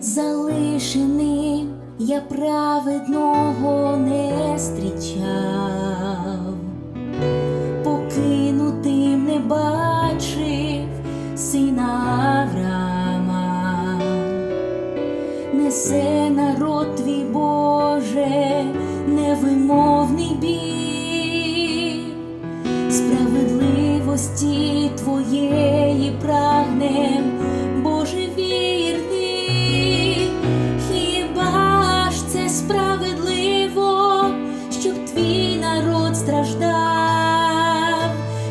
залишеним я праведного не зустрічав, покинутим не бачив сина Авраама, несе народ твій Боже, невимовний біль, справедливості твоєї страждав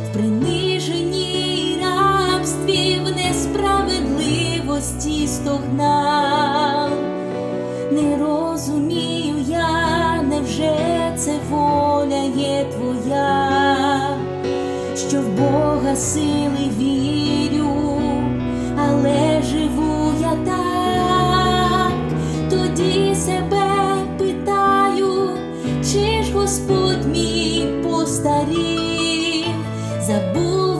в приниженні й рабстві, в несправедливості стогнав. Не розумію я, невже це воля є твоя, що в Бога сили вірю, але живу я так, тоді себе питаю, чи ж Господь мій постарів, забув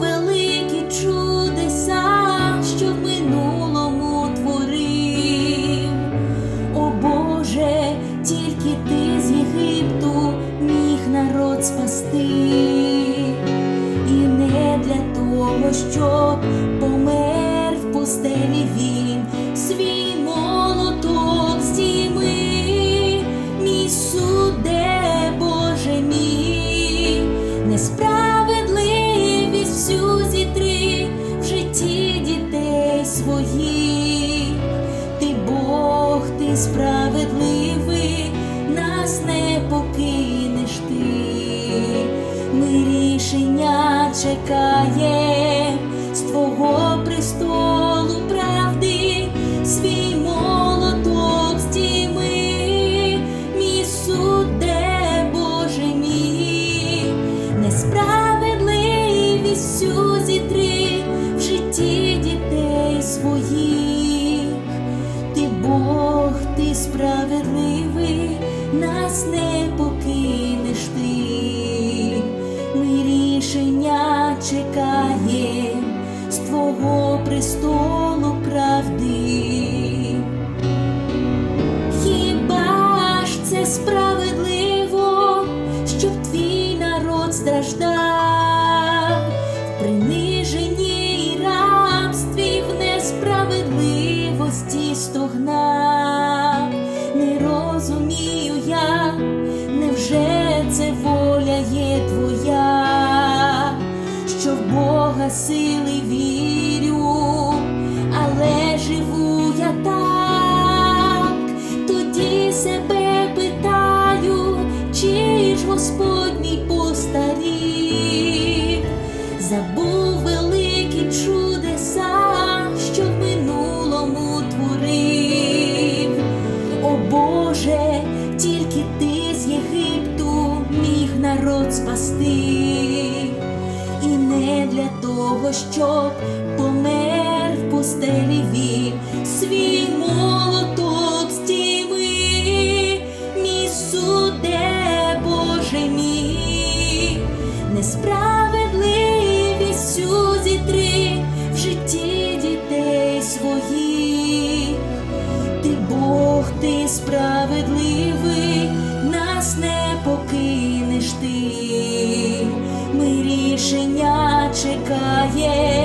справедливий, нас не покинеш ти. Ми рішення чекаєм справедливий, нас не покинеш ти. Ми рішення чекаєм з твого престолу Бога сили вірю, але живу я так, тоді себе питаю, чи ж Господь мій постарів, забув великі чудеса, що в минулому творив. О Боже, тільки ти з Єгипту міг народ спасти, не для того, щоб помер в пустелі він свій молоток здійми, мій суде, Боже мій, несправедливість зітри в житті дітей своїх. Ти Бог, ти справедливий, нас не покинеш ти. Ми рішення чекаєм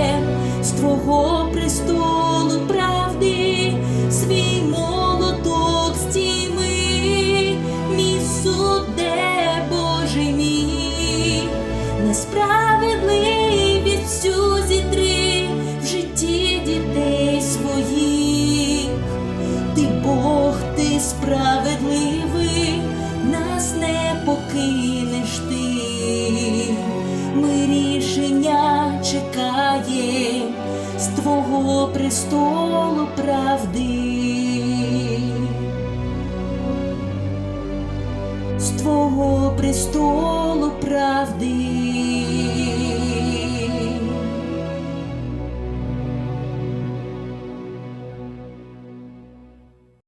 престолу правди. З твого престолу правди.